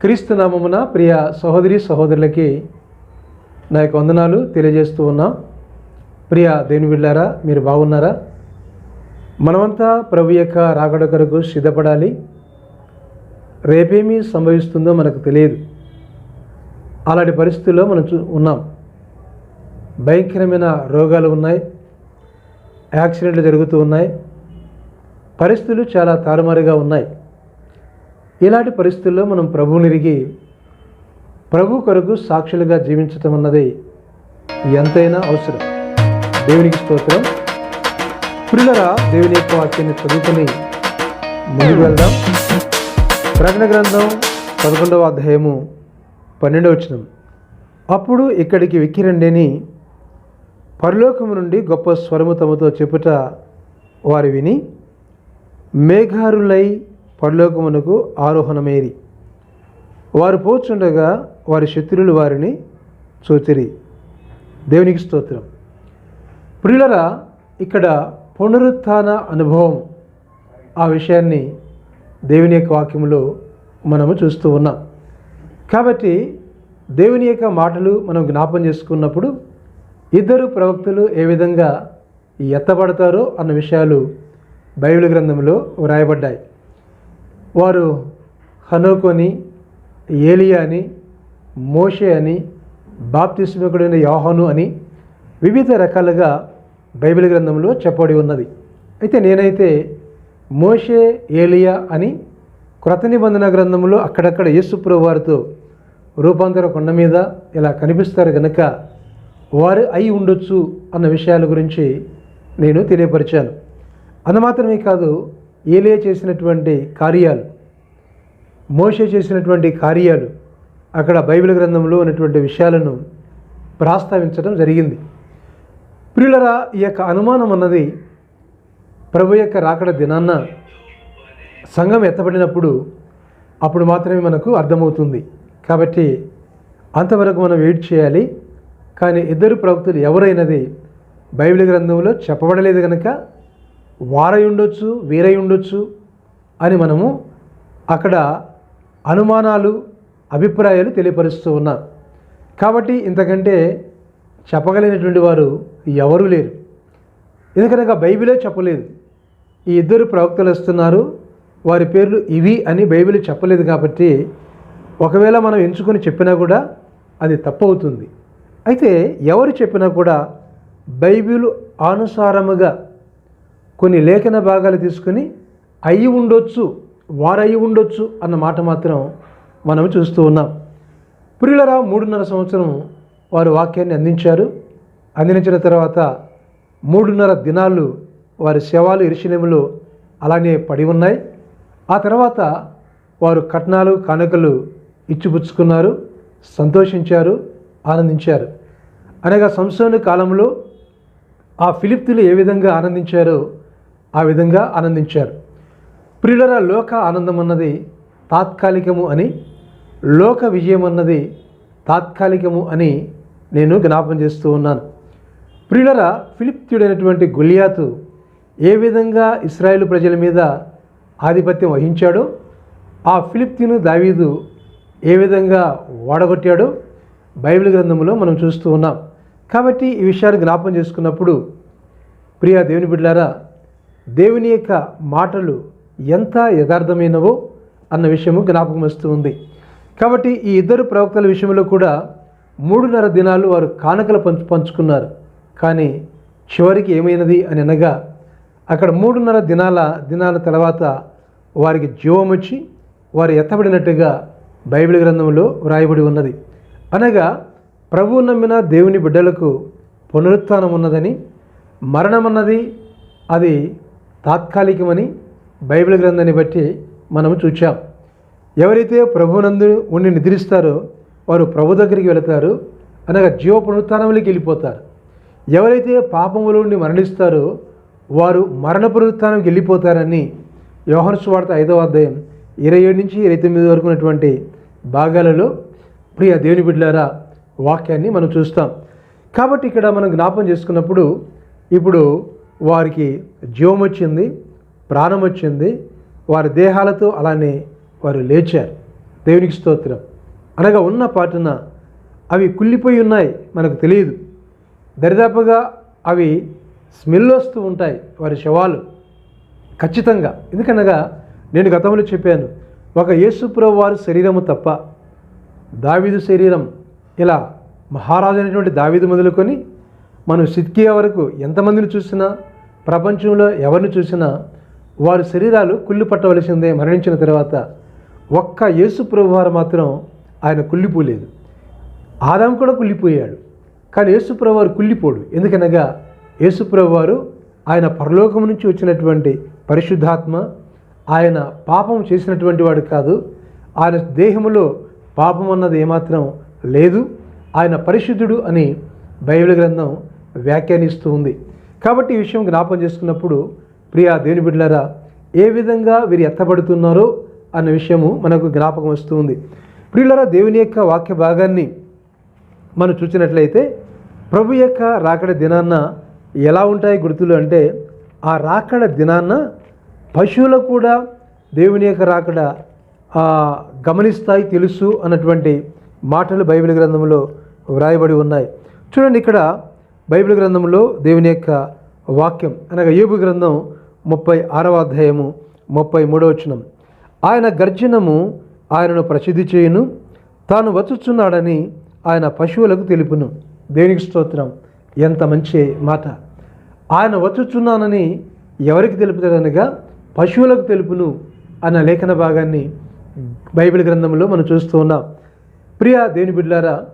క్రీస్తు నామమున ప్రియ సహోదరి సహోదరులకి నా యొక్క వందనాలు తెలియజేస్తూ ఉన్నాం. ప్రియ దేని బిళ్ళారా మీరు బాగున్నారా? మనమంతా ప్రభు యొక్క రాకడ కొరకు సిద్ధపడాలి. రేపేమీ సంభవిస్తుందో మనకు తెలియదు. అలాంటి పరిస్థితుల్లో మనం చూ ఉన్నాం. భయంకరమైన రోగాలు ఉన్నాయి. యాక్సిడెంట్లు జరుగుతూ ఉన్నాయి. పరిస్థితులు చాలా తారుమారుగా ఉన్నాయి. ఇలాంటి పరిస్థితుల్లో మనం ప్రభువునిరిగి ప్రభు కొరకు సాక్షులుగా జీవించటం అన్నది ఎంతైనా అవసరం. దేవునికి స్తోత్రం. పిల్లరా దేవుని యొక్క వాక్యాన్ని చదువుకొని ముందుకు వెళ్దాం. ప్రకటన గ్రంథం పదకొండవ అధ్యాయము పన్నెండవ వచనం. అప్పుడు ఇక్కడికి వెక్కిరండేని పరలోకము నుండి గొప్ప స్వరము తమతో చెప్పుట వారు విని మేఘారులై పరలోకమునకు ఆరోహణమేరి. వారు పోచుండగా వారి శత్రులు వారిని చూచిరి దేవునికి స్తోత్రం. ప్రియులరా ఇక్కడ పునరుత్థాన అనుభవం ఆ విషయాన్ని దేవుని యొక్క వాక్యంలో మనము చూస్తూ ఉన్నాం. కాబట్టి దేవుని యొక్క మాటలు మనం జ్ఞాపం చేసుకున్నప్పుడు ఇద్దరు ప్రవక్తలు ఏ విధంగా ఎత్తబడతారో అన్న విషయాలు బైబిల్ గ్రంథంలో వ్రాయబడ్డాయి. వారు హనోకొని ఏలియా అని మోషే అని బాప్తిస్మకుడైన యోహను అని వివిధ రకాలుగా బైబిల్ గ్రంథంలో చెప్పబడి ఉన్నది. అయితే నేనైతే మోషే ఏలియా అని క్రత నిబంధన గ్రంథంలో అక్కడక్కడ యేసుప్రభు వారితో రూపాంతర కొండ మీద ఇలా కనిపిస్తారు కనుక వారు అయి ఉండొచ్చు అన్న విషయాల గురించి నేను తెలియపరిచాను. అంత మాత్రమే కాదు ఏలే చేసినటువంటి కార్యాలు మోషే చేసినటువంటి కార్యాలు అక్కడ బైబిల్ గ్రంథంలో ఉన్నటువంటి విషయాలను ప్రస్తావించడం జరిగింది. ప్రియులరా ఈ యొక్క అనుమానం అన్నది ప్రభు యొక్క రాకడ దినాన్న సంఘం ఎత్తబడినప్పుడు అప్పుడు మాత్రమే మనకు అర్థమవుతుంది. కాబట్టి అంతవరకు మనం వెయిట్ చేయాలి. కానీ ఇద్దరు ప్రవక్తలు ఎవరైనది బైబిల్ గ్రంథంలో చెప్పబడలేదు కనుక వారై ఉండొచ్చు వీరై ఉండొచ్చు అని మనము అక్కడ అనుమానాలు అభిప్రాయాలు తెలియపరుస్తూ ఉన్నాం. కాబట్టి ఇంతకంటే చెప్పగలిగినటువంటి వారు ఎవరూ లేరు. ఎందుకనగా బైబిలే చెప్పలేదు. ఈ ఇద్దరు ప్రవక్తలు వస్తున్నారు. వారి పేర్లు ఇవి అని బైబిల్ చెప్పలేదు కాబట్టి ఒకవేళ మనం ఎంచుకొని చెప్పినా కూడా అది తప్పు అవుతుంది అయితే ఎవరు చెప్పినా కూడా బైబిల్ అనుసారముగా కొన్ని లేఖన భాగాలు తీసుకుని అయి ఉండొచ్చు వారయి ఉండొచ్చు అన్న మాట మాత్రం మనం చూస్తూ ఉన్నాం. ప్రియులరా మూడున్నర సంవత్సరం వారు వాక్యాన్ని అందించారు. అందించిన తర్వాత మూడున్నర దినాలు వారి శవాలు ఇరిశిలేములు అలానే పడి ఉన్నాయి. ఆ తర్వాత వారు కట్నాలు కానుకలు ఇచ్చిపుచ్చుకున్నారు సంతోషించారు ఆనందించారు. అనగా సంసోని కాలంలో ఆ ఫిలిప్తులు ఏ విధంగా ఆనందించారో ఆ విధంగా ఆనందించారు. ప్రియులర లోక ఆనందం అన్నది తాత్కాలికము అని లోక విజయం అన్నది తాత్కాలికము అని నేను జ్ఞాపం చేస్తూ ఉన్నాను. ప్రియులర ఫిలిప్తుడైనటువంటి గొలియాతు ఏ విధంగా ఇస్రాయేల్ ప్రజల మీద ఆధిపత్యం వహించాడో ఆ ఫిలిప్తిను దావీదు ఏ విధంగా వాడగొట్టాడో బైబిల్ గ్రంథంలో మనం చూస్తూ ఉన్నాం. కాబట్టి ఈ విషయాలు జ్ఞాపం చేసుకున్నప్పుడు ప్రియ దేవుని బిడ్డారా దేవుని యొక్క మాటలు ఎంత యథార్థమైనవో అన్న విషయము జ్ఞాపకం వస్తూ ఉంది. కాబట్టి ఈ ఇద్దరు ప్రవక్తల విషయంలో కూడా మూడున్నర దినాలు వారు కానుకలు పంచు పంచుకున్నారు. కానీ చివరికి ఏమైనది అని అనగా అక్కడ మూడున్నర దినాల దినాల తర్వాత వారికి జీవం వచ్చి వారు ఎత్తబడినట్టుగా బైబిల్ గ్రంథంలో వ్రాయబడి ఉన్నది. అనగా ప్రభువు నమ్మిన దేవుని బిడ్డలకు పునరుత్నం ఉన్నదని మరణం అన్నది అది తాత్కాలికమని బైబిల్ గ్రంథాన్ని బట్టి మనం చూచాం. ఎవరైతే ప్రభునందు ఉండి నిద్రిస్తారో వారు ప్రభు దగ్గరికి వెళతారు అనగా జీవ పునరుత్నంలోకి వెళ్ళిపోతారు. ఎవరైతే పాపములో ఉండి మరణిస్తారో వారు మరణ పునరుత్నంకి వెళ్ళిపోతారని యోహర్స్ వార్త ఐదవ అధ్యాయం ఇరవై ఏడు నుంచి ఇరవై తొమ్మిది వరకు ఉన్నటువంటి భాగాలలో ప్రియ దేవుని బిడ్డలారా వాక్యాన్ని మనం చూస్తాం. కాబట్టి ఇక్కడ మనం జ్ఞాపం చేసుకున్నప్పుడు ఇప్పుడు వారికి జీవం వచ్చింది ప్రాణం వచ్చింది. వారి దేహాలతో అలానే వారు లేచారు. దేవునికి స్తోత్రం. అనగా ఉన్న పాటున అవి కుళ్ళిపోయి ఉన్నాయి మనకు తెలియదు. దరిదాపుగా అవి స్మెల్ వస్తూ ఉంటాయి వారి శవాలు. ఖచ్చితంగా. ఎందుకనగా నేను గతంలో చెప్పాను ఒక యేసుప్రభు వారి శరీరము తప్ప దావీదు శరీరం ఇలా మహారాజు అనేటువంటి దావిదు మొదలుకొని మనం సిద్కియా వరకు ఎంతమందిని చూసినా ప్రపంచంలో ఎవరిని చూసినా వారి శరీరాలు కుళ్ళి పట్టవలసిందే మరణించిన తర్వాత ఒక్క యేసు ప్రభు వారు మాత్రం ఆయన కుళ్ళిపోలేదు. ఆదాం కూడా కుళ్ళిపోయాడు. కానీ యేసుప్రభు వారు కుళ్ళిపోడు. ఎందుకనగా యేసుప్రభు వారు ఆయన పరలోకం నుంచి వచ్చినటువంటి పరిశుద్ధాత్మ ఆయన పాపం చేసినటువంటి వాడు కాదు. ఆయన దేహములో పాపం అన్నది ఏమాత్రం లేదు. ఆయన పరిశుద్ధుడు అని బైబిల్ గ్రంథం వ్యాఖ్యానిస్తూ ఉంది. కాబట్టి ఈ విషయం జ్ఞాపం చేసుకున్నప్పుడు ప్రియా దేవుని బిడ్డలారా ఏ విధంగా వీరు ఎత్తబడుతున్నారో అన్న విషయము మనకు జ్ఞాపకం వస్తుంది. ప్రియులరా దేవుని యొక్క వాక్య భాగాన్ని మనం చూసినట్లయితే ప్రభు యొక్క రాకడ దినాన్న ఎలా ఉంటాయి గుర్తులు అంటే ఆ రాకడ దినాన్న పశువులకు కూడా దేవుని యొక్క రాకడ గమనిస్తాయి తెలుసు అన్నటువంటి మాటలు బైబిల్ గ్రంథంలో వ్రాయబడి ఉన్నాయి. చూడండి ఇక్కడ బైబిల్ గ్రంథంలో దేవుని యొక్క వాక్యం అనగా ఏబు గ్రంథం ముప్పై ఆరవ అధ్యాయము ముప్పై మూడవ వచనం. ఆయన గర్జనము ఆయనను ప్రసిద్ధి చేయును తాను వచ్చుచున్నాడని ఆయన పశువులకు తెలుపును. దేవునికి స్తోత్రం. ఎంత మంచి మాట. ఆయన వచ్చుచున్నానని ఎవరికి తెలుపుతాడనగా పశువులకు తెలుపును అన్న లేఖన భాగాన్ని బైబిల్ గ్రంథంలో మనం చూస్తూ ఉన్నాం. ప్రియా దేవుని బిడ్డారా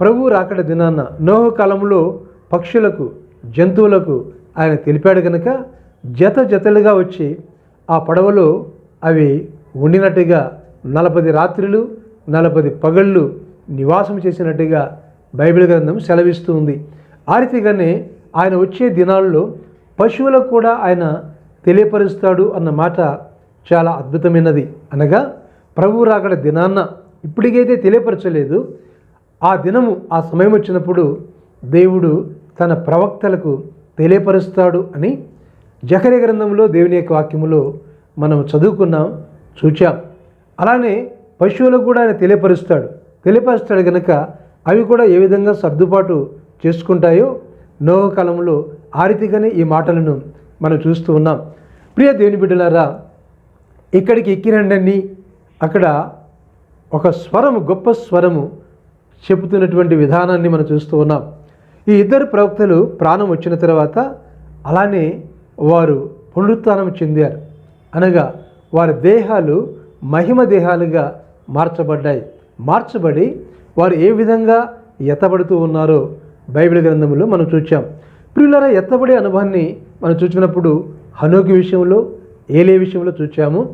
ప్రభు రాకడ దినాన్న నోహ కాలంలో పక్షులకు జంతువులకు ఆయన తెలిపాడు కనుక జత జతలుగా వచ్చి ఆ పడవలో అవి ఉండినట్టుగా నలపది రాత్రులు నలపది పగళ్ళు నివాసం చేసినట్టుగా బైబిల్ గ్రంథం సెలవిస్తూ ఉంది. ఆ రీతిగానే ఆయన వచ్చే దినాల్లో పశువులకు కూడా ఆయన తెలియపరుస్తాడు అన్న మాట చాలా అద్భుతమైనది. అనగా ప్రభు రాకడ దినాన్న ఇప్పటికైతే తెలియపరచలేదు. ఆ దినము ఆ సమయం వచ్చినప్పుడు దేవుడు తన ప్రవక్తలకు తెలియపరుస్తాడు అని జకరి గ్రంథంలో దేవుని యొక్క వాక్యములో మనం చదువుకున్నాం చూచాం. అలానే పశువులకు కూడా ఆయన తెలియపరుస్తాడు. తెలియపరుస్తాడు కనుక అవి కూడా ఏ విధంగా సర్దుబాటు చేసుకుంటాయో నోహ కాలంలో ఆ రీతిగానే ఈ మాటలను మనం చూస్తూ ఉన్నాం. ప్రియ దేవుని బిడ్డలారా ఇక్కడికి ఎక్కినండి అక్కడ ఒక స్వరము గొప్ప స్వరము చెబుతున్నటువంటి విధానాన్ని మనం చూస్తూ ఉన్నాం. ఈ ఇద్దరు ప్రవక్తలు ప్రాణం వచ్చిన తర్వాత అలానే వారు పునరుత్నం చెందారు. అనగా వారి దేహాలు మహిమ దేహాలుగా మార్చబడ్డాయి. మార్చబడి వారు ఏ విధంగా ఎత్తబడుతూ ఉన్నారో బైబిల్ గ్రంథంలో మనం చూచాం. ప్రియులర ఎత్తబడే అనుభవాన్ని మనం చూసినప్పుడు హనోకి విషయంలో ఏలే విషయంలో చూచాము.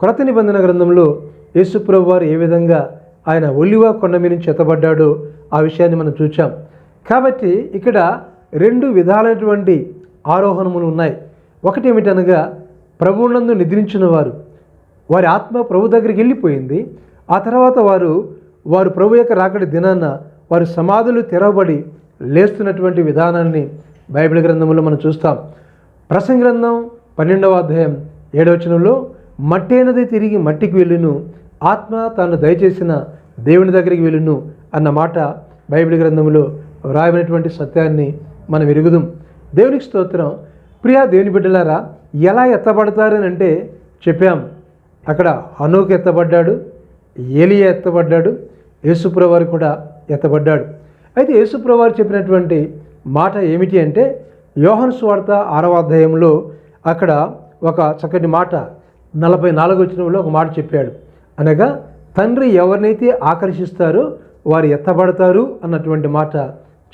కొరత నిబంధన గ్రంథంలో యేసుప్రభు వారు ఏ విధంగా ఆయన ఒలివా కొండ మీద నుంచి ఎత్తబడ్డాడో ఆ విషయాన్ని మనం చూచాం. కాబట్టి ఇక్కడ రెండు విధాలైనటువంటి ఆరోహణములు ఉన్నాయి. ఒకటి ఏమిటనగా ప్రభువునందు నిద్రించిన వారు వారి ఆత్మ ప్రభు దగ్గరికి వెళ్ళిపోయింది. ఆ తర్వాత వారు వారు ప్రభు యొక్క రాకడి దినాన వారు సమాధులు తెరవబడి లేస్తున్నటువంటి విధానాన్ని బైబిల్ గ్రంథంలో మనం చూస్తాం. ప్రసంగ గ్రంథం పన్నెండవ అధ్యాయం ఏడవచనంలో మట్టేనది తిరిగి మట్టికి వెళ్ళును ఆత్మ తాను దయచేసిన దేవుని దగ్గరికి వెళ్ళును అన్న మాట బైబిల్ గ్రంథంలో వ్రాయబడినటువంటి సత్యాన్ని మనం ఎరుగుదాం. దేవునికి స్తోత్రం. ప్రియా దేవుని బిడ్డలారా ఎలా ఎత్తబడతారని అంటే చెప్పాం. అక్కడ హనోకు ఎత్తబడ్డాడు ఏలియా ఎత్తబడ్డాడు యేసుప్రవారు కూడా ఎత్తబడ్డాడు. అయితే యేసుప్రవారు చెప్పినటువంటి మాట ఏమిటి అంటే యోహన్ స్వార్త ఆరవ అధ్యాయంలో అక్కడ ఒక చక్కటి మాట నలభై నాలుగు వచ్చినంలో ఒక మాట చెప్పాడు. అనగా తండ్రి ఎవరినైతే ఆకర్షిస్తారో వారు ఎత్తబడతారు అన్నటువంటి మాట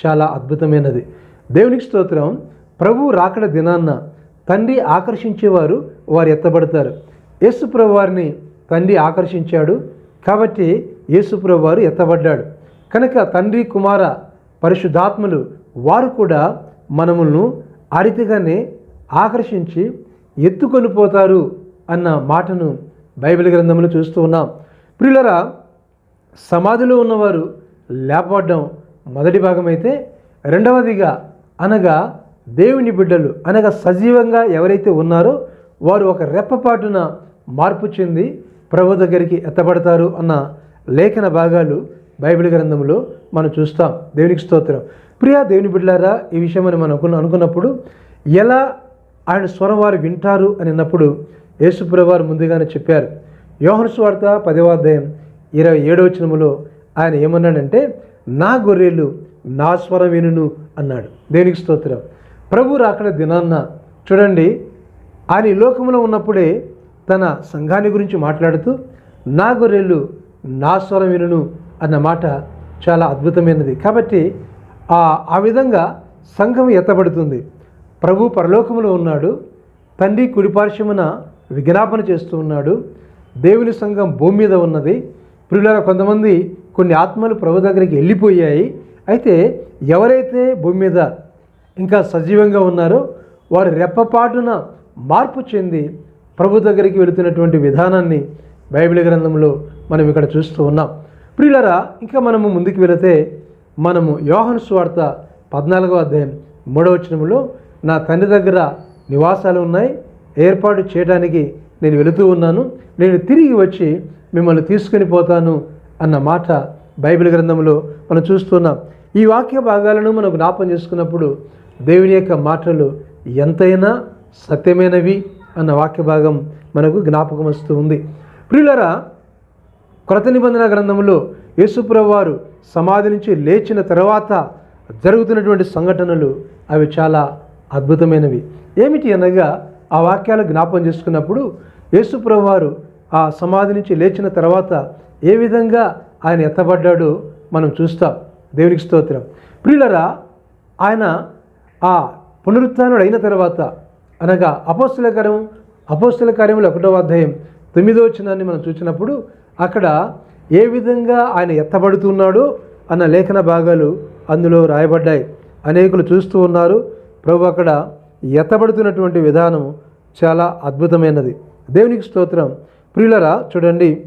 చాలా అద్భుతమైనది. దేవునికి స్తోత్రం. ప్రభు రాకడ దినాన్న తండ్రి ఆకర్షించేవారు వారు ఎత్తబడతారు. యేసుప్రభు వారిని తండ్రి ఆకర్షించాడు. కాబట్టి యేసుప్రభు వారు ఎత్తబడ్డాడు. కనుక తండ్రి కుమార పరిశుద్ధాత్మలు వారు కూడా మనములను అరితిగానే ఆకర్షించి ఎత్తుకొని పోతారు అన్న మాటను బైబిల్ గ్రంథంలో చూస్తూ ఉన్నాం. ప్రియులరా సమాధిలో ఉన్నవారు లేపబడ్డం మొదటి భాగం అయితే రెండవదిగా అనగా దేవుని బిడ్డలు అనగా సజీవంగా ఎవరైతే ఉన్నారో వారు ఒక రెప్పపాటున మార్పు చెంది ప్రభు దగ్గరికి ఎత్తబడతారు అన్న లేఖన భాగాలు బైబిల్ గ్రంథంలో మనం చూస్తాం. దేవునికి స్తోత్రం. ప్రియా దేవుని బిడ్డారా ఈ విషయం అని మనం అనుకున్న అనుకున్నప్పుడు ఎలా ఆయన స్వరం వారు వింటారు అని అన్నప్పుడు యేసుప్రవారు ముందుగానే చెప్పారు. యోహన్ స్వార్త పదవాధ్యాయం ఇరవై ఏడవ వచనములో ఆయన ఏమన్నాడంటే నా గొర్రెలు నా స్వరం వినును అన్నాడు. దేనికి స్తోత్రం? ప్రభు రాకడ దినాన్న చూడండి ఆయన లోకంలో ఉన్నప్పుడే తన సంఘాన్ని గురించి మాట్లాడుతూ నా గొర్రెలు నా స్వరం వినును అన్న మాట చాలా అద్భుతమైనది. కాబట్టి ఆ విధంగా సంఘం ఎత్తబడుతుంది. ప్రభు పరలోకములో ఉన్నాడు తండ్రి కుడిపార్శ్వమున విజ్ఞాపన చేస్తూ ఉన్నాడు. దేవుని సంఘం భూమి మీద ఉన్నది. ప్రియులారా కొంతమంది కొన్ని ఆత్మలు ప్రభు దగ్గరికి వెళ్ళిపోయాయి. అయితే ఎవరైతే భూమి మీద ఇంకా సజీవంగా ఉన్నారో వారు రెప్పపాటున మార్పు చెంది ప్రభు దగ్గరికి వెళుతున్నటువంటి విధానాన్ని బైబిల్ గ్రంథంలో మనం ఇక్కడ చూస్తూ ఉన్నాం. ప్రియులరా ఇంకా మనము ముందుకు వెళితే మనము యోహన్ స్వార్త పద్నాలుగో అధ్యాయం మూడవ వచనంలో నా తండ్రి దగ్గర నివాసాలు ఉన్నాయి ఏర్పాటు చేయడానికి నేను వెళుతూ ఉన్నాను. నేను తిరిగి వచ్చి మిమ్మల్ని తీసుకొని పోతాను అన్న మాట బైబిల్ గ్రంథంలో మనం చూస్తున్నాం. ఈ వాక్య భాగాలను మనం జ్ఞాపం చేసుకున్నప్పుడు దేవుని యొక్క మాటలు ఎంతైనా సత్యమైనవి అన్న వాక్య భాగం మనకు జ్ఞాపకం వస్తూ ఉంది. ప్రియులరా కొరత నిబంధన గ్రంథంలో యేసుప్రభు వారు సమాధి నుంచి లేచిన తర్వాత జరుగుతున్నటువంటి సంఘటనలు అవి చాలా అద్భుతమైనవి. ఏమిటి అనగా ఆ వాక్యాలు జ్ఞాపం చేసుకున్నప్పుడు యేసుప్రభు వారు ఆ సమాధి నుంచి లేచిన తర్వాత ఏ విధంగా ఆయన ఎత్తబడ్డాడో మనం చూస్తాం. దేవునికి స్తోత్రం. ప్రియులరా ఆయన ఆ పునరుత్థానుడు అయిన తర్వాత అనగా అపోస్తుల కార్యం అపోస్తుల కార్యములు ఒకటో అధ్యాయం తొమ్మిదో వచనాన్ని మనం చూసినప్పుడు అక్కడ ఏ విధంగా ఆయన ఎత్తబడుతున్నాడో అన్న లేఖన భాగాలు అందులో రాయబడ్డాయి. అనేకులు చూస్తూ ఉన్నారు. ప్రభు అక్కడ ఎత్తబడుతున్నటువంటి విధానం చాలా అద్భుతమైనది. దేవునికి స్తోత్రం. ప్రియులరా చూడండి.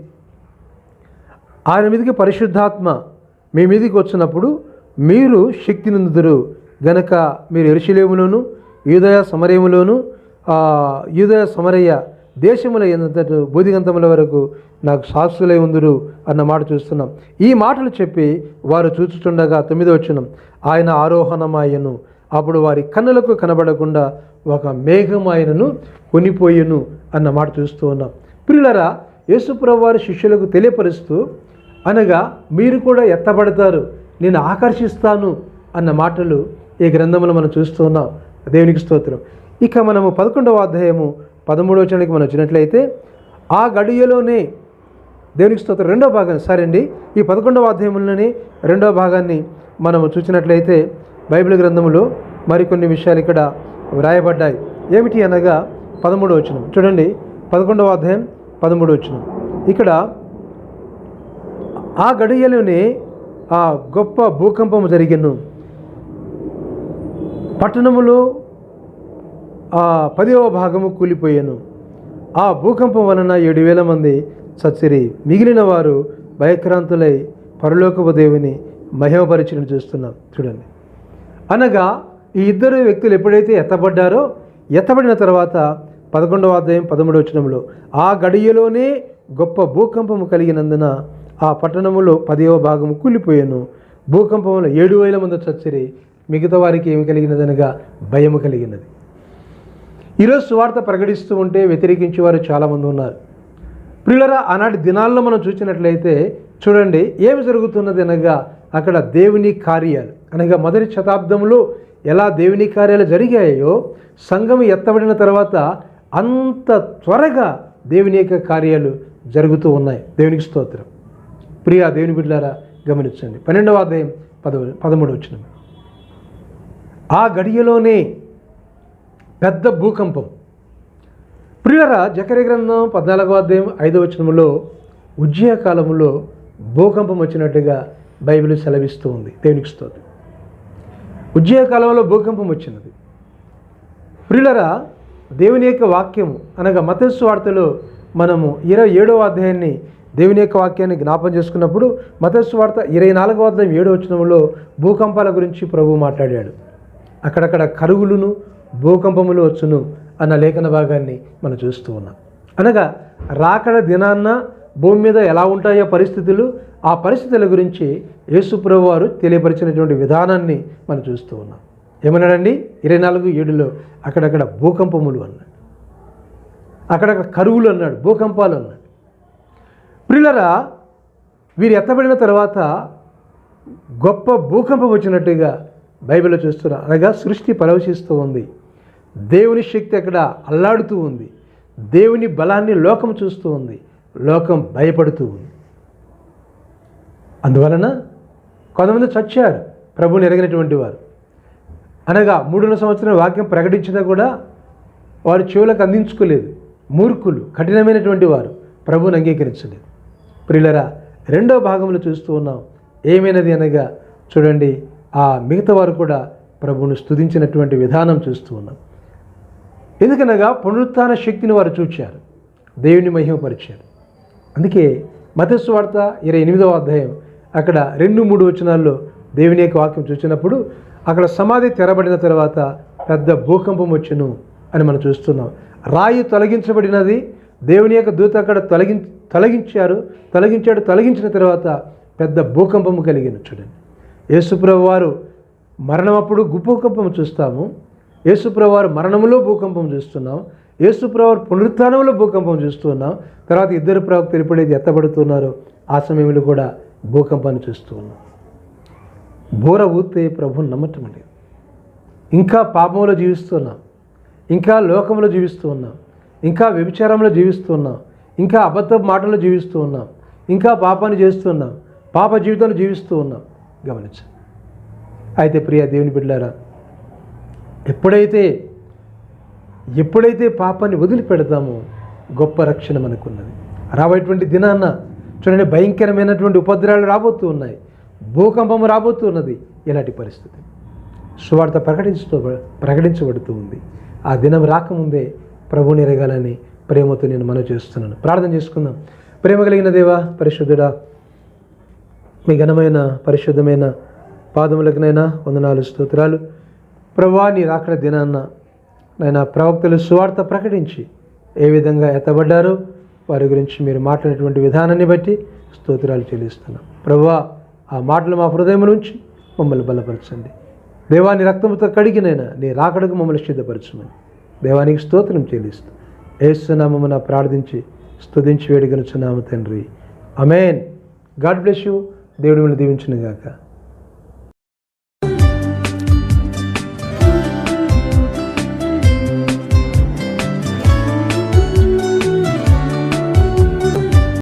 ఆయన మీదకి పరిశుద్ధాత్మ మీ మీదకి వచ్చినప్పుడు మీరు శక్తి నిందుదురు గనక మీరు ఎరుశలేములోను యూదయ సమరయములోను యూదయ సమరయ్య దేశముల ఎంతటి బోధిగంతముల వరకు నాకు సాక్షులై ఉందురు అన్న మాట చూస్తున్నాం. ఈ మాటలు చెప్పి వారు చూచుచుండగా తొమ్మిదో వచ్చినం ఆయన ఆరోహణమాయను. అప్పుడు వారి కన్నులకు కనబడకుండా ఒక మేఘం ఆయనను కొనిపోయెను అన్న మాట చూస్తూ ఉన్నాం. ప్రియులరా యేసుప్రభు వారి శిష్యులకు తెలియపరుస్తూ అనగా మీరు కూడా ఎత్తబడతారు. నేను ఆకర్షిస్తాను అన్న మాటలు ఈ గ్రంథంలో మనం చూస్తున్నాం దేవునికి స్తోత్రం. ఇక మనము పదకొండవ అధ్యాయము పదమూడవ మనం వచ్చినట్లయితే ఆ గడియలోనే దేవునికి స్తోత్రం రెండో భాగం సరే అండి ఈ పదకొండవ అధ్యాయంలోని రెండవ భాగాన్ని మనము చూసినట్లయితే బైబిల్ గ్రంథములో మరికొన్ని విషయాలు ఇక్కడ వ్రాయబడ్డాయి. ఏమిటి అనగా పదమూడవ వచనం? చూడండి పదకొండవ అధ్యాయం పదమూడవ వచనం. ఇక్కడ ఆ గడియలోనే ఆ గొప్ప భూకంపము జరిగెను. పట్టణములో ఆ పదవ భాగము కూలిపోయాను. ఆ భూకంపం వలన ఏడు వేల మంది చచ్చిరి. మిగిలిన వారు భయక్రాంతులై పరలోకపు దేవుని మహిమపరిచయం చూస్తున్నాం. చూడండి. అనగా ఈ ఇద్దరు వ్యక్తులు ఎప్పుడైతే ఎత్తబడ్డారో ఎత్తబడిన తర్వాత పదకొండవ అధ్యాయం పదమూడవ వచనంలో ఆ గడియలోనే గొప్ప భూకంపము కలిగినందున ఆ పట్టణములో పదవ భాగము కూలిపోయాను. భూకంపంలో ఏడు వేల మంది చచ్చిరి. మిగతా వారికి ఏమి కలిగినదనగా భయం కలిగినది. ఈరోజు సువార్త ప్రకటిస్తూ ఉంటే వ్యతిరేకించే వారు చాలామంది ఉన్నారు. ప్రియులరా ఆనాటి దినాల్లో మనం చూసినట్లయితే చూడండి ఏమి జరుగుతున్నది అనగా అక్కడ దేవుని కార్యాలు. అనగా మొదటి శతాబ్దంలో ఎలా దేవుని కార్యాలు జరిగాయో సంఘం ఎత్తబడిన తర్వాత అంత త్వరగా దేవుని యొక్క కార్యాలు జరుగుతూ ఉన్నాయి. దేవునికి స్తోత్రం. ప్రియా దేవుని బిడ్డారా గమనించండి. పన్నెండవ అధ్యాయం పదవ పదమూడు వచ్చిన ఆ గడియలోనే పెద్ద భూకంపం. ప్రియులరా జకరి గ్రంథం పద్నాలుగో అధ్యాయం ఐదవ వచనములో ఉజ్జయ కాలంలో భూకంపం వచ్చినట్టుగా బైబిల్ సెలవిస్తూ ఉంది. దేవునికి స్తోత్రం. ఉజ్జయ కాలంలో భూకంపం వచ్చినది. ప్రియులరా దేవుని యొక్క వాక్యము అనగా మతస్సు వార్తలో మనము ఇరవై ఏడవ అధ్యాయాన్ని దేవుని యొక్క వాక్యాన్ని జ్ఞాపం చేసుకున్నప్పుడు మతస్సు వార్త ఇరవై నాలుగవ అధ్యాయం ఏడు వచ్చినంలో భూకంపాల గురించి ప్రభు మాట్లాడాడు. అక్కడక్కడ కరుగులును భూకంపములు వచ్చును అన్న లేఖన భాగాన్ని మనం చూస్తూ ఉన్నాం. అనగా రాకడ దినాన్న భూమి మీద ఎలా ఉంటాయో పరిస్థితులు ఆ పరిస్థితుల గురించి యేసుప్రభు వారు తెలియపరిచినటువంటి విధానాన్ని మనం చూస్తూ ఉన్నాం. ఏమన్నాడండి? ఇరవై నాలుగు ఏడులో అక్కడక్కడ భూకంపములు అన్నాడు. అక్కడక్కడ కరువులు అన్నాడు భూకంపాలు అన్నాడు. ప్రిలరా వీరు ఎత్తబడిన తర్వాత గొప్ప భూకంపం వచ్చినట్టుగా బైబిల్లో చూస్తున్నా అనగా సృష్టి పరవశిస్తూ ఉంది. దేవుని శక్తి అక్కడ అల్లాడుతూ ఉంది. దేవుని బలాన్ని లోకం చూస్తూ ఉంది. లోకం భయపడుతూ ఉంది. అందువలన కొంతమంది చచ్చారు. ప్రభుని ఎరగినటువంటి వారు. అనగా మూడున్నర సంవత్సరం వాక్యం ప్రకటించినా కూడా వారు చెవులకు అందించుకోలేదు. మూర్ఖులు కఠినమైనటువంటి వారు. ప్రభుని అంగీకరించలేదు. ప్రియులరా రెండో భాగంలో చూస్తూ ఉన్నాం. ఏమైనది అనగా చూడండి ఆ మిగతా వారు కూడా ప్రభువును స్తుతించినటువంటి విధానం చూస్తూ ఉన్నాం. ఎందుకనగా పునరుత్థాన శక్తిని వారు చూచారు. దేవుని మహిమపరిచారు. అందుకే మతస్సు వార్త ఇరవై ఎనిమిదవ అధ్యాయం అక్కడ రెండు మూడు వచనాల్లో దేవుని యొక్క వాక్యం చూసినప్పుడు అక్కడ సమాధి తెరబడిన తర్వాత పెద్ద భూకంపం వచ్చును అని మనం చూస్తున్నాం. రాయి తొలగించబడినది దేవుని యొక్క దూత అక్కడ తొలగి తొలగించారు. తొలగించాడు తొలగించిన తర్వాత పెద్ద భూకంపము కలిగిన చూడండి. యేసుప్రభు వారు మరణమప్పుడు భూకంపం చూస్తాము. యేసుప్రభు వారు మరణములో భూకంపం చూస్తున్నాం యేసుప్రభు వారు పునరుత్నంలో భూకంపం చూస్తున్నాం తర్వాత ఇద్దరు ప్రవక్తలు ఎప్పుడైతే ఎత్తబడుతున్నారో. ఆ సమయంలో కూడా భూకంపాన్ని చూస్తూ ఉన్నాం బోర ఊతే ప్రభు నమ్మటం లేదు. ఇంకా పాపంలో జీవిస్తున్నాం ఇంకా లోకంలో జీవిస్తూ ఉన్నాం ఇంకా వ్యభిచారంలో జీవిస్తూ ఉన్నాం. ఇంకా అబద్ధ మాటల్లో జీవిస్తూ ఉన్నాం. ఇంకా పాపాన్ని చేస్తున్నాం పాప జీవితంలో జీవిస్తూ ఉన్నాం. గమనించండి. అయితే ప్రియ దేవుని బిడ్డారా ఎప్పుడైతే ఎప్పుడైతే పాపాన్ని వదిలిపెడతామో గొప్ప రక్షణ మనకున్నది. రాబోయేటువంటి దినాన్న చూడండి భయంకరమైనటువంటి ఉపద్రవాలు రాబోతూ ఉన్నాయి. భూకంపం రాబోతూ ఉన్నది. ఇలాంటి పరిస్థితి. సువార్త ప్రకటించుతూ ప్రకటించబడుతూ ఉంది. ఆ దినం రాకముందే ప్రభుని ఎరగాలని ప్రేమతో నేను మనవి చేస్తున్నాను. ప్రార్థన చేసుకుందాం. ప్రేమ కలిగిన దేవా పరిశుద్ధుడా మీ ఘనమైన పరిశుద్ధమైన పాదములకునైనా వందనాలు స్తోత్రాలు. ప్రభా నీ రాకడ దినాన్న నాయన ప్రవక్తలు సువార్త ప్రకటించి ఏ విధంగా ఎత్తబడ్డారో వారి గురించి మీరు మాట్లాడినటువంటి విధానాన్ని బట్టి స్తోత్రాలు చెల్లిస్తున్నాం. ప్రభా ఆ మాటలు మా హృదయం నుంచి మమ్మల్ని బలపరచండి. దేవాని రక్తంతో కడిగినైనా నీ రాకడకు మమ్మల్ని సిద్ధపరచమని. దేవానికి స్తోత్రం చెల్లిస్తూ ఏసునామమున ప్రార్థించి స్తుతించి వేడుకనుచున్నాము తండ్రి. Amen God bless you. దేవుడు మిమ్మల్ని దీవించును గాక